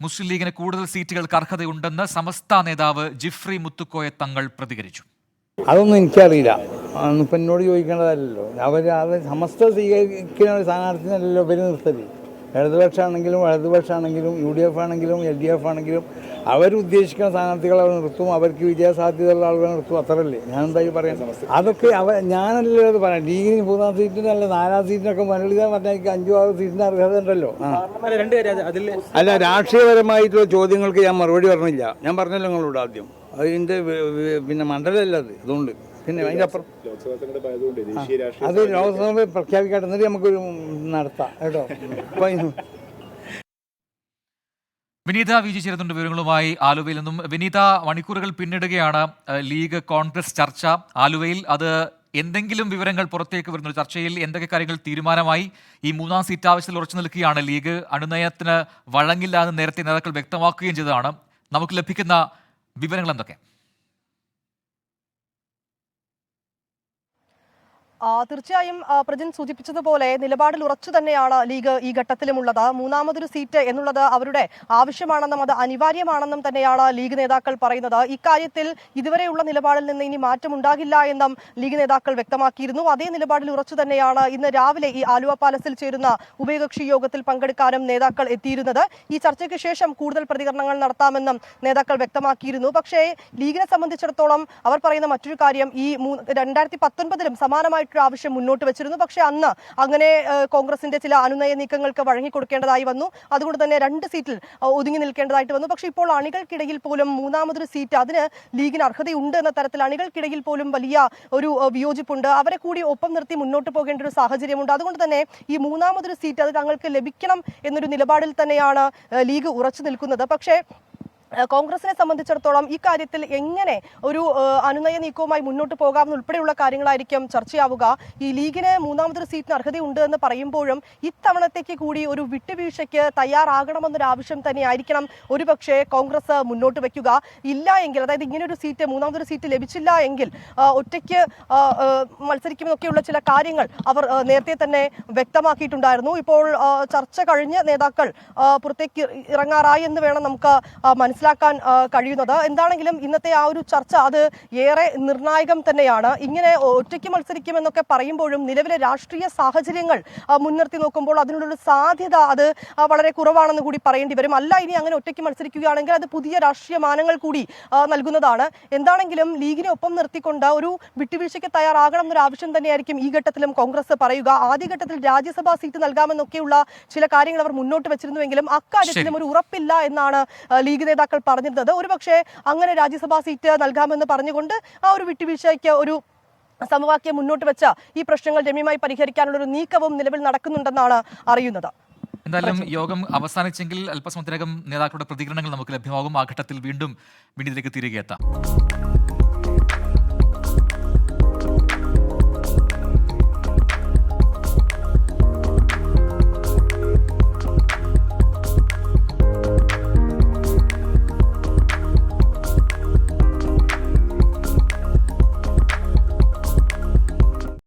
മുസ്ലിം ലീഗിന് കൂടുതൽ സീറ്റുകൾക്ക് അർഹതയുണ്ടെന്ന് സമസ്ത നേതാവ് ജിഫ്രി മുത്തുക്കോയ തങ്ങൾ പ്രതികരിച്ചു. അതൊന്നും എനിക്കറിയില്ല. ഇപ്പം എന്നോട് ചോദിക്കേണ്ടതല്ലോ അവർ അത് സമസ്ത സ്വീകരിക്കുന്ന ഒരു സ്ഥാനാർത്ഥിനല്ലല്ലോ ഇവർ ഇടതുപക്ഷമാണെങ്കിലും വലതുപക്ഷമാണെങ്കിലും യു ഡി എഫ് ആണെങ്കിലും എൽ ഡി എഫ് ആണെങ്കിലും അവരുദ്ദേശിക്കുന്ന സ്ഥാനാർത്ഥികളെ അവർ നിർത്തും അവർക്ക് വിജയസാധ്യതയുള്ള ആളുകളെ നിർത്തും. അത്രയല്ലേ? ഞാൻ എന്തായാലും പറയാം അതൊക്കെ അവ ഞാനല്ലേ അത് പറയാം ലീഗിന് മൂന്നാം സീറ്റിനല്ല നാലാം സീറ്റിനൊക്കെ മുരളിത പറഞ്ഞാൽ എനിക്ക് അഞ്ചു ആറ് സീറ്റിന് അർഹത ഉണ്ടല്ലോ. അല്ല, അല്ല രാഷ്ട്രീയപരമായിട്ടുള്ള ചോദ്യങ്ങൾക്ക് ഞാൻ മറുപടി പറഞ്ഞില്ല. ഞാൻ പറഞ്ഞല്ലോ നിങ്ങളോട് ആദ്യം. അതിന്റെ പിന്നെ മണ്ഡലമല്ല അത്. അതുകൊണ്ട് പിന്നെ അതിന്റെ അപ്പുറം അത് ലോക്സഭ പ്രഖ്യാപിക്കട്ടെ. എന്നിട്ട് നമുക്കൊരു നടത്താം കേട്ടോ. വിനീത വി ജി ചേരുന്നുണ്ട് വിവരങ്ങളുമായി ആലുവയിൽ നിന്നും. വിനീത മണിക്കൂറുകൾ പിന്നിടുകയാണ് ലീഗ് കോൺഗ്രസ് ചർച്ച. ആലുവയിൽ അത് എന്തെങ്കിലും വിവരങ്ങൾ പുറത്തേക്ക് വരുന്നു. ചർച്ചയിൽ എന്തൊക്കെ കാര്യങ്ങൾ തീരുമാനമായി? ഈ മൂന്നാം സീറ്റ് ആവശ്യത്തിൽ ഉറച്ചു നിൽക്കുകയാണ് ലീഗ്. അണുനയത്തിന് വഴങ്ങില്ല എന്ന് നേരത്തെ നേതാക്കൾ വ്യക്തമാക്കുകയും ചെയ്തതാണ്. നമുക്ക് ലഭിക്കുന്ന വിവരങ്ങൾ എന്തൊക്കെ? തീർച്ചയായും പ്രജൻ സൂചിപ്പിച്ചതുപോലെ നിലപാടിൽ ഉറച്ചു തന്നെയാണ് ലീഗ് ഈ ഘട്ടത്തിലുമുള്ളത്. മൂന്നാമതൊരു സീറ്റ് എന്നുള്ളത് അവരുടെ ആവശ്യമാണെന്നും അത് അനിവാര്യമാണെന്നും തന്നെയാണ് ലീഗ് നേതാക്കൾ പറയുന്നത്. ഇക്കാര്യത്തിൽ ഇതുവരെയുള്ള നിലപാടിൽ നിന്ന് ഇനി മാറ്റമുണ്ടാകില്ല എന്നും ലീഗ് നേതാക്കൾ വ്യക്തമാക്കിയിരുന്നു. അതേ നിലപാടിൽ ഉറച്ചു തന്നെയാണ് ഇന്ന് രാവിലെ ഈ ആലുവ പാലസിൽ ചേരുന്ന ഉഭയകക്ഷി യോഗത്തിൽ പങ്കെടുക്കാനും നേതാക്കൾ എത്തിയിരുന്നത്. ഈ ചർച്ചയ്ക്ക് ശേഷം കൂടുതൽ പ്രതികരണങ്ങൾ നടത്താമെന്നും നേതാക്കൾ വ്യക്തമാക്കിയിരുന്നു. പക്ഷേ ലീഗിനെ സംബന്ധിച്ചിടത്തോളം അവർ പറയുന്ന മറ്റൊരു കാര്യം ഈ രണ്ടായിരത്തി പത്തൊൻപതിലും സമാനമായിട്ടൊരു ആവശ്യം മുന്നോട്ട് വെച്ചിരുന്നു. പക്ഷേ അന്ന് അങ്ങനെ കോൺഗ്രസിന്റെ ചില അനുനയ നീക്കങ്ങൾക്ക് വഴങ്ങിക്കൊടുക്കേണ്ടതായി വന്നു. അതുകൊണ്ട് തന്നെ രണ്ട് സീറ്റിൽ ഒതുങ്ങി നിൽക്കേണ്ടതായിട്ട് വന്നു. പക്ഷേ ഇപ്പോൾ അണികൾക്കിടയിൽ പോലും മൂന്നാമതൊരു സീറ്റ് അതിന് ലീഗിന് അർഹതയുണ്ട് എന്ന തരത്തിൽ അണികൾക്കിടയിൽ പോലും വലിയ ഒരു വിയോജിപ്പുണ്ട്. അവരെ കൂടി ഒപ്പം നിർത്തി മുന്നോട്ട് പോകേണ്ട ഒരു സാഹചര്യമുണ്ട്. അതുകൊണ്ട് തന്നെ ഈ മൂന്നാമതൊരു സീറ്റ് അത് തങ്ങൾക്ക് ലഭിക്കണം എന്നൊരു നിലപാടിൽ തന്നെയാണ് ലീഗ് ഉറച്ചു നിൽക്കുന്നത്. പക്ഷേ കോൺഗ്രസിനെ സംബന്ധിച്ചിടത്തോളം ഈ കാര്യത്തിൽ എങ്ങനെ ഒരു അനുനയ നീക്കവുമായി മുന്നോട്ട് പോകാമെന്ന് ഉൾപ്പെടെയുള്ള കാര്യങ്ങളായിരിക്കും ചർച്ചയാവുക. ഈ ലീഗിന് മൂന്നാമതൊരു സീറ്റിന് അർഹതയുണ്ട് എന്ന് പറയുമ്പോഴും ഇത്തവണത്തേക്ക് കൂടി ഒരു വിട്ടുവീഴ്ചയ്ക്ക് തയ്യാറാകണമെന്നൊരു ആവശ്യം തന്നെയായിരിക്കണം ഒരുപക്ഷെ കോൺഗ്രസ് മുന്നോട്ട് വയ്ക്കുക. ഇല്ല എങ്കിൽ അതായത് ഇങ്ങനൊരു സീറ്റ് മൂന്നാമതൊരു സീറ്റ് ലഭിച്ചില്ല എങ്കിൽ ഒറ്റയ്ക്ക് മത്സരിക്കുമെന്നൊക്കെയുള്ള ചില കാര്യങ്ങൾ അവർ നേരത്തെ തന്നെ വ്യക്തമാക്കിയിട്ടുണ്ടായിരുന്നു. ഇപ്പോൾ ചർച്ച കഴിഞ്ഞ് നേതാക്കൾ പുറത്തേക്ക് ഇറങ്ങാറായി എന്ന് വേണം നമുക്ക് ആ, മനസ്സിലാക്കാൻ കഴിയുന്നത്. എന്താണെങ്കിലും ഇന്നത്തെ ആ ഒരു ചർച്ച അത് ഏറെ നിർണായകം തന്നെയാണ്. ഇങ്ങനെ ഒറ്റയ്ക്ക് മത്സരിക്കുമെന്നൊക്കെ പറയുമ്പോഴും നിലവിലെ രാഷ്ട്രീയ സാഹചര്യങ്ങൾ മുൻനിർത്തി നോക്കുമ്പോൾ അതിനുള്ളൊരു സാധ്യത അത് വളരെ കുറവാണെന്ന് കൂടി പറയേണ്ടി വരും. അല്ല ഇനി അങ്ങനെ ഒറ്റയ്ക്ക് മത്സരിക്കുകയാണെങ്കിൽ അത് പുതിയ രാഷ്ട്രീയ മാനങ്ങൾ കൂടി നൽകുന്നതാണ്. എന്താണെങ്കിലും ലീഗിനെ ഒപ്പം നിർത്തിക്കൊണ്ട് ഒരു വിട്ടുവീഴ്ചയ്ക്ക് തയ്യാറാകണം എന്നൊരു ആവശ്യം തന്നെയായിരിക്കും ഈ ഘട്ടത്തിലും കോൺഗ്രസ് പറയുക. ആദ്യഘട്ടത്തിൽ രാജ്യസഭാ സീറ്റ് നൽകാമെന്നൊക്കെയുള്ള ചില കാര്യങ്ങൾ അവർ മുന്നോട്ട് വെച്ചിരുന്നുവെങ്കിലും അക്കാര്യത്തിലും ഒരു ഉറപ്പില്ല എന്നാണ് ലീഗ് നേതാക്കൾ പറഞ്ഞിരുന്നത്. ഒരുപക്ഷെ അങ്ങനെ രാജ്യസഭാ സീറ്റ് നൽകാമെന്ന് പറഞ്ഞുകൊണ്ട് ആ ഒരു വിട്ടുവീഴ്ചയ്ക്ക് ഒരു സമവാക്യം മുന്നോട്ട് വെച്ച ഈ പ്രശ്നങ്ങൾ രമ്യമായി പരിഹരിക്കാനുള്ള ഒരു നീക്കവും നിലവിൽ നടക്കുന്നുണ്ടെന്നാണ് അറിയുന്നത്. എന്തായാലും യോഗം അവസാനിച്ചെങ്കിൽ അല്പസമയത്തിനകം നേതാക്കളുടെ പ്രതികരണങ്ങൾ നമുക്ക് ലഭ്യമാകും. ആ ഘട്ടത്തിൽ വീണ്ടും വിനീതിലേക്ക് തിരികെ എത്താം.